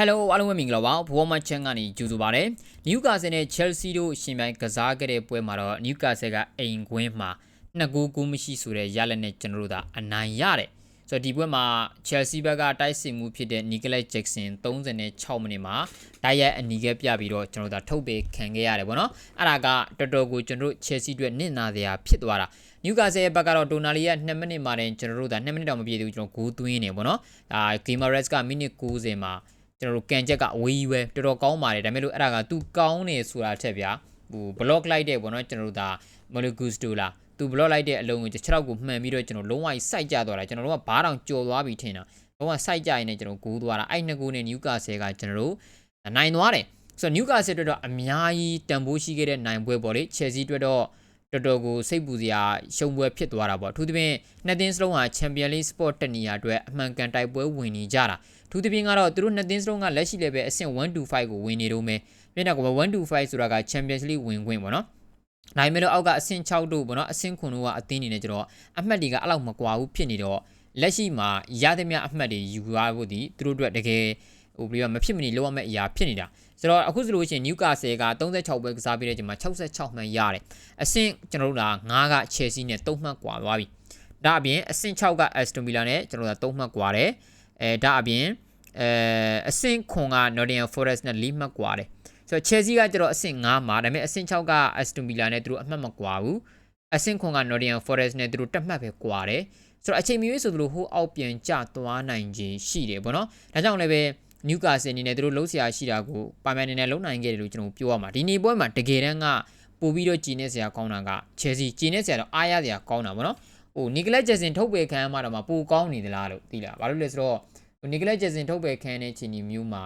Hello အားလုံးပဲမင်္ဂလာပါဘောမချန်ကနေကြိုဆိုပါရစေ။ Newcastle နဲ့ Chelsea တို့ရှင်ပြိုင်ကစားခဲ့တဲ့ပွဲမှာတော့ Newcastle ကအိမ်ကွင်းမှာနှစ်ဂိုးကူးမရှိဆိုတဲ့ရလဒ်နဲ့ကျွန်တော်တို့သာအနိုင်ရတယ်။ဆိုတော့ဒီပွဲမှာ Chelsea ဘက်ကတိုက်စစ်မှုဖြစ်တဲ့ Nicolas Jackson 36မိနစ်မှာတိုက်ရိုက်အနီးကပြပြီးတော့ကျွန်တော်တို့သာထုတ်ပေးခံခဲ့ရတယ်ပေါ့နော်။အဲ့ဒါကတော်တော်ကိုကျွန်တော်တို့ Chelsea အတွက်နစ်နာစရာဖြစ်သွားတာ။ Newcastle ရဲ့ဘက်ကတော့ဒိုနာလီက2မိနစ်မှတင်ကျွန်တော်တို့သာ2မိနစ်တောင်မပြည့်သေးဘူးကျွန်တော်ဂိုးသွင်းနေပေါ့နော်။အာ Gimares ကမိနစ်90မှာ ကျွန်တော်တို့ကန်ချက်ကအဝေးကြီးပဲတော်တော်ကောင်းပါတယ်ဒါပေမဲ့လို့အဲ့ဒါကသူကောင်းနေဆိုတာထက်ဗျာဟို block လိုက်တဲ့ပေါ့နော်ကျွန်တော်တို့ဒါ molecules တူလားသူ block လိုက်တဲ့အလုံးကို6ရောက်ကိုမှန်ပြီးတော့ကျွန်တော်လုံးဝစိုက်ကြသွားတာကျွန်တော်တို့ကဘားတောင်ကြော်သွားပြီထင်တာလုံးဝစိုက်ကြရင်လည်းကျွန်တော်ဂိုးသွားတာအဲ့နှစ်ဂိုးနဲ့ Newcastle ကကျွန်တော်တို့နိုင်သွားတယ်ဆိုတော့ Newcastle အတွက်တော့အများကြီးတန်ဖိုးရှိခဲ့တဲ့နိုင်ပွဲပေါ့လေ Chelsea အတွက်တော့ တော်တော်ကိုစိတ်ပူစရာရှုံပွဲဖြစ်သွားတာပေါ့အထူးသဖြင့်နှစ်သင်းစလုံးဟာ Champions League Sport တနေရာအတွက်အမှန်ကန်တိုက်ပွဲဝင်နေကြတာထူးသဖြင့်ကတော့သူတို့နှစ်သင်းစလုံးကလက်ရှိလည်းပဲအဆင့်125ကိုဝင်နေတော့မယ်ပြည့်တော့က125ဆိုတာက Champions League ဝင်ခွင့်ပေါ့နော်ဒါပေမဲ့တော့အောက်ကအဆင့်6တို့ပေါ့နော်အဆင့်9တို့ကအသင်းနေနေကြတော့အမှတ်တွေကအဲ့လောက်မကွာဘူးဖြစ်နေတော့လက်ရှိမှာရသမျှအမှတ်တွေယူရဖို့ဒီသူတို့အတွက်တကယ်ဟိုပြီးတော့မဖြစ်မနေလောက်ရမယ့်အရာဖြစ်နေတာ ဆိုတော့အခုဆိုလို့ရှိရင် Newcastle က36ပွဲကစားပြီးတဲ့ချိန်မှာ66မှတ်ရတယ်အဆင့်ကျွန်တော်တို့က9က Chelsea နဲ့3မှတ်ကွာသွားပြီဒါအပြင်အဆင့်6က Aston Villa နဲ့ကျွန်တော်တို့က3မှတ်ကွာတယ်အဲဒါအပြင်အဲအဆင့်ခွန်က Nottingham Forest နဲ့4မှတ်ကွာတယ်ဆိုတော့ Chelsea ကကျတော့အဆင့်5မှာဒါပေမဲ့အဆင့်6က Aston Villa နဲ့သူတို့အမှတ်မကွာဘူးအဆင့်ခွန်က Nottingham Forest နဲ့သူတို့တက်မှတ်ပဲကွာတယ်ဆိုတော့အချိန်မီရွေးဆိုသလိုဟိုအောက်ပြန်ကျသွားနိုင်ခြင်းရှိတယ်ဗောနော်ဒါကြောင့်လည်းပဲ Newcastle အနေနဲ့သူတို့လုံးဆရာရှိတာကိုပိုင်ပိုင်နေနဲ့လုံးနိုင်ခဲ့တယ်လို့ကျွန်တော်ပြောရမှာဒီနေ့ပွဲမှာတကယ်တမ်းကပို့ပြီးတော့ဂျီနေဆရာကောင်းတာက Chelsea ဂျီနေဆရာတော့အားရစရာကောင်းတာဗောနော်ဟိုနီကလက်ဂျက်ဆင်ထုတ်ပေခံရမှတော့မှပိုကောင်းနေသလားလို့သိလားဘာလို့လဲဆိုတော့နီကလက်ဂျက်ဆင်ထုတ်ပေခံတဲ့ချိန်ဒီမျိုးမှာ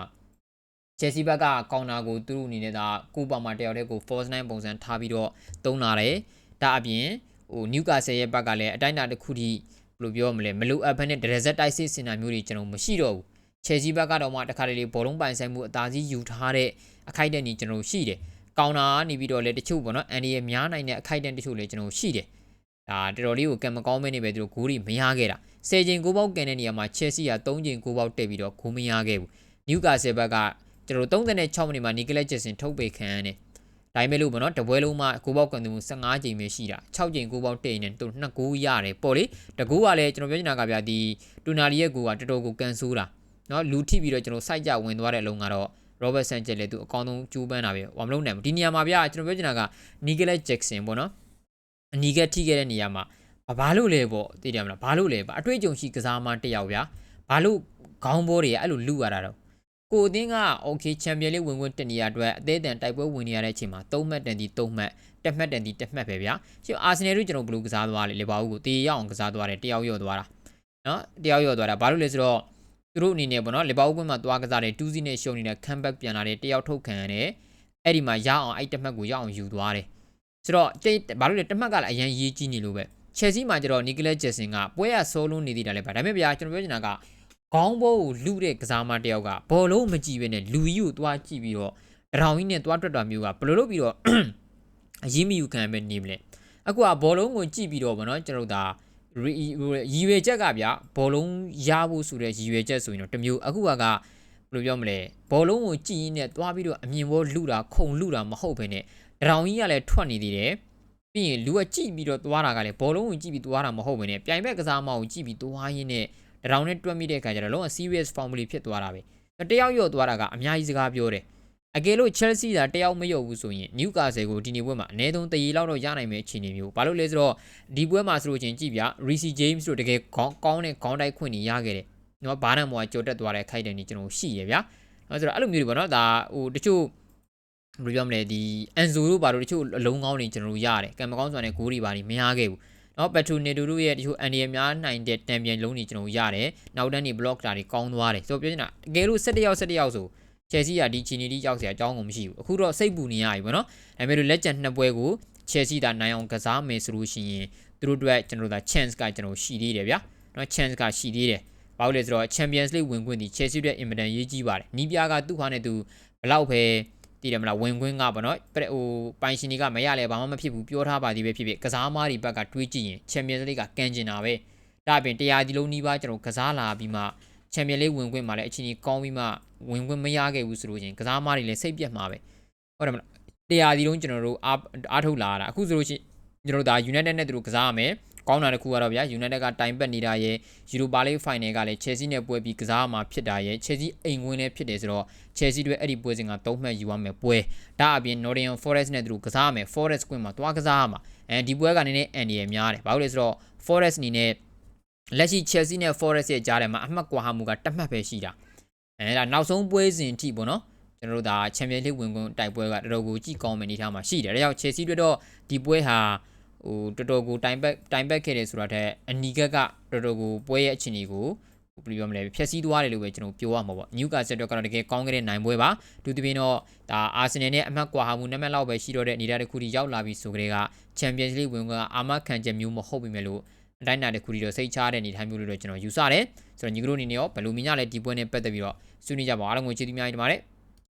Chelsea ဘက်ကကောင်တာကိုသူတို့အနေနဲ့ဒါကိုပါမှာတယောက်တည်းကို force 9ပုံစံထားပြီးတော့သုံးလာတယ်ဒါအပြင်ဟို Newcastle ရဲ့ဘက်ကလည်းအတိုင်းအတာတစ်ခုထိဘယ်လိုပြောမလဲမလိုအပ်ဘဲနဲ့ desert တိုက်စစ်စင်တာမျိုးတွေကျွန်တော်မရှိတော့ဘူး Chelsea ဘက်ကတော့မှတခါတလေဘောလုံးပိုင်ဆိုင်မှုအသာစီးယူထားတဲ့အခိုက်အတန့်ကြီးကျွန်တော်ရှိတယ်ကောင်တာကနေပြီးတော့လေတချို့ပေါ့နော်အန်ဒီရဲ့များနိုင်တဲ့အခိုက်အတန့်တချို့လည်းကျွန်တော်ရှိတယ်ဒါတော်တော်လေးကိုကံမကောင်းမဲနေပဲသူတို့ဂိုးတွေမရခဲ့တာ10ချိန်ကိုပေါက်ကန်တဲ့နေရာမှာ Chelsea က3ချိန်ကိုပေါက်တက်ပြီးတော့ဂိုးမရခဲ့ဘူး Newcastle ဘက်ကကျွန်တော်36မိနစ်မှာ Nicolas Jackson ထုတ်ပေခံရတယ်ဒါပေမဲ့လို့ပေါ့နော်တပွဲလုံးမှာကိုပေါက်ကန်သူ15ချိန်ပဲရှိတာ6ချိန်ကိုပေါက်တက်ရင်သူ2ဂိုးရတယ်ပေါ့လေတကူကလည်းကျွန်တော်ပြောချင်တာကဗျာဒီတူနာလီရဲ့ဂိုးကတော်တော်ကိုကန်ဆိုးတာ နော်လူထိပြီးတော့ကျွန်တော်စိုက်ကြဝင်သွားတဲ့အလုံးကတော့ Robert Sanchez လည်းသူအကောင်းဆုံးကျူးပန်းတာပဲဝါမလုံးနိုင်ဘူးဒီနေရာမှာဗျာကျွန်တော်ပြောချင်တာက Nicolas Jackson ပေါ့နော်အနီကထိခဲ့တဲ့နေရာမှာဘာလို့လဲပေါ့သိတယ်မလားဘာလို့လဲပါအတွေ့အကြုံရှိကစားမတယောက်ဗျာဘာလို့ခေါင်းဘောတွေအဲ့လိုလူရတာတော့ကိုအသင်းက okay champion လေးဝင်ဝင်တနေရအတွက်အသေးအတန်တိုက်ပွဲဝင်နေရတဲ့အချိန်မှာ3မှတ်တန်ဒီ3မှတ်တက်မှတ်တန်ဒီတက်မှတ်ပဲဗျာရှေ့အာဆင်နယ်တို့ကျွန်တော်ဘယ်လိုကစားသွားလဲလေဘာဘူးကိုတေးရအောင်ကစားသွားတယ်တယောက်ရော့သွားတာနော်တယောက်ရော့သွားတာဘာလို့လဲဆိုတော့ သူတို့အနေနဲ့ပေါ့နော်လေဘာဘူးကွင်းမှာသွားကစားတယ်2စီးနဲ့ရှုံနေတဲ့ comeback ပြန်လာတယ်တယောက်ထုတ်ခံရတယ်အဲ့ဒီမှာရအောင်အဲ့တက်မှတ်ကိုရအောင်ယူသွားတယ်ဆိုတော့ဘာလို့လဲတက်မှတ်ကလည်းအရင်ရေးကြီးနေလို့ပဲ Chelsea မှာကျတော့ Nicolas Jackson ကပွဲရဆိုးလုံးနေသေးတာလည်းပါဒါပေမဲ့ဗျာကျွန်တော်ပြောချင်တာကခေါင်းဘိုးကိုလူတဲ့ကစားမတယောက်ကဘောလုံးမကြည့်ဘဲနဲ့လူကြီးကိုသွားကြည့်ပြီးတော့တရောင်ကြီးနဲ့သွားတွက်တာမျိုးကဘယ်လိုလုပ်ပြီးတော့အရေးမယူခံပဲနေမလဲအခုကဘောလုံးကိုကြည့်ပြီးတော့ဗောနော်ကျွန်တော်တို့ဒါ ရည်ရွယ်ချက်ကဗျဘောလုံးရဖို့ဆိုတဲ့ရည်ရွယ်ချက်ဆိုရင်တော့တမျိုးအခုကကဘယ်လိုပြောမလဲဘောလုံးကိုကြည့်ရင်းနဲ့သွားပြီးတော့အမြင်ဘောလူတာခုံလူတာမဟုတ်ဘဲနဲ့တရောင်ကြီးကလည်းထွက်နေသေးတယ်ပြီးရင်လူကကြည့်ပြီးတော့သွားတာကလည်းဘောလုံးကိုကြည့်ပြီးသွားတာမဟုတ်ဘဲနဲ့ပြိုင်ဘက်ကစားမအောင်ကြည့်ပြီးသွားရင်းနဲ့တရောင်နဲ့တွက်မိတဲ့အခါကျတော့လုံးဝ serious formula ဖြစ်သွားတာပဲတယောက်ရော့သွားတာကအများကြီးစကားပြောတယ် အကယ်လို့ Chelsea သာတယောက်မရော့ဘူးဆိုရင် Newcastle ကိုဒီနေ့ပွဲမှာအနည်းဆုံးတရီလောက်တော့ရနိုင်မယ့်အခြေအနေမျိုးဘာလို့လဲဆိုတော့ဒီပွဲမှာဆိုလို့ချင်းကြည့်ပြ Reece James တို့တကယ်ကောင်းကောင်းတဲ့ခေါင်းတိုက်ခွင့်နေရခဲ့တယ်နော်ဘာနံမောကကြော်တက်သွားတဲ့ခိုက်တယ်နေကျွန်တော်ရှိရဗျာနော်ဆိုတော့အဲ့လိုမျိုးတွေပေါ့နော်ဒါဟိုတချို့ဘယ်လိုပြောမလဲဒီ Enzo တို့ဘာလို့တချို့အလုံးကောင်းနေကျွန်တော်တို့ရတယ်ကံမကောင်းစွာနဲ့ဂိုးတွေပါနေမရခဲ့ဘူးနော်ပက်ထရူနေတူတို့ရဲ့တချို့အန်ဒီရများနိုင်တဲ့တံပြန်လုံးတွေကျွန်တော်ရတယ်နောက်တန်းနေ block တာတွေကောင်းသွားတယ်ဆိုတော့ပြောချင်တာတကယ်လို့17ယောက်17ယောက်ဆို ချယ်ဆီကဒီချီနီတီရောက်เสียအကြောင်းကိုမရှိဘူးအခုတော့စိတ်ပူနေရပြီပေါ့နော်ဒါပေမဲ့လို့လက်ကျန်နှစ်ပွဲကိုချယ်ဆီဒါနိုင်အောင်ကစားမယ်ဆိုလို့ရှိရင်သူတို့အတွက်ကျွန်တော်တို့ဒါ chance ကကျွန်တော်ရှိသေးတယ်ဗျာနော် chance ကရှိသေးတယ်ဘာလို့လဲဆိုတော့ Champions League ဝင်ခွင့်ဒီ Chelsea အတွက် important ရေးကြီးပါတယ်နီးပြားကသူ့ခါနဲ့သူဘလောက်ပဲတည်တယ်မလားဝင်ခွင့်ကပေါ့နော်ဟိုပိုင်ရှင်တွေကမရလဲဘာမှမဖြစ်ဘူးပြောထားပါသေးပဲဖြစ်ဖြစ်ကစားမားတွေဘက်ကတွေးကြည့်ရင် Champions League ကကန်ကျင်တာပဲဒါအပြင်တရားဒီလုံးနီးပါးကျွန်တော်ကစားလာပြီးမှ Champions League ဝင်ခွင့်မှာလည်းအချိန်ကြီးကောင်းပြီးမှ ဝင်ခွင့်မရခဲ့ဘူးဆိုလို့ချင်းကစားသမားတွေလည်းစိတ်ပြက်မှာပဲဟုတ်တယ်မလားတရားဒီလုံးကျွန်တော်တို့အားအားထုတ်လာတာအခုဆိုလို့ချင်းကျွန်တော်တို့ဒါ United နဲ့သူတို့ကစားရမယ်ကောင်းတာတစ်ခုကတော့ဗျာ United ကတိုင်ပတ်နေတာရဲ့ Europa League Final ကလည်း Chelsea နဲ့ပွဲပြီးကစားမှာဖြစ်တာရဲ့ Chelsea အိမ်ဝင်နဲ့ဖြစ်တယ်ဆိုတော့ Chelsea တွေအဲ့ဒီပွဲစဉ်က၃မှတ်ယူရမယ်ပွဲဒါအပြင် Nottingham Forest နဲ့သူတို့ကစားရမယ် Forest ကွင်းမှာတွားကစားရမှာအဲဒီပွဲကနည်းနည်းအန်ဒီရများတယ်ဘာလို့လဲဆိုတော့ Forest အနေနဲ့လက်ရှိ Chelsea နဲ့ Forest ရဲ့ကြားထဲမှာအမှတ်ကွာဟမှုကတစ်မှတ်ပဲရှိတာ အဲဒါနောက်ဆုံးပွဲစဉ်ထိပေါ့နော်ကျွန်တော်တို့ဒါ Champions League ဝင်ခွင့်တိုက်ပွဲကတော်တော်ကိုကြည့်ကောင်းမယ်အနေထားမှာရှိတယ်ဒါကြောင့် Chelsea တွေတော့ဒီပွဲဟာဟိုတော်တော်ကိုတိုင်ပတ်တိုင်ပတ်ခဲ့တယ်ဆိုတာတဲ့အနီကက်ကတော်တော်ကိုပွဲရဲ့အခြေအနေကိုဘယ်လိုပြောမလဲဖြည့်ဆည်းသွားတယ်လို့ပဲကျွန်တော်ပြောရမှာပေါ့နျူကာဆယ်တော့ကတော့တကယ်ကောင်းခဲ့တဲ့နိုင်ပွဲပါသူတပင်းတော့ဒါအာဆင်နယ်နဲ့အမှတ်ကွာဟမှုနံပါတ်လောက်ပဲရှိတော့တဲ့အနေအထားတစ်ခုထိရောက်လာပြီဆိုကြတဲ့ကချန်ပီယံစ်လိဝင်ကအာမခံချက်မျိုးမဟုတ်ပြီမဲ့လို့ အတိုင်းအတာတစ်ခုထိတော့စိတ်ချတဲ့အနေအထားမျိုးလို့တော့ကျွန်တော်ယူဆတယ်ဆိုတော့ညီကတို့အနေနဲ့ရောဘယ်လိုမြင်ကြလဲဒီပွဲနဲ့ပတ်သက်ပြီးတော့ဆွေးနွေးကြပါအောင်အားလုံးကိုကျေးဇူးများကြီးတင်ပါတယ်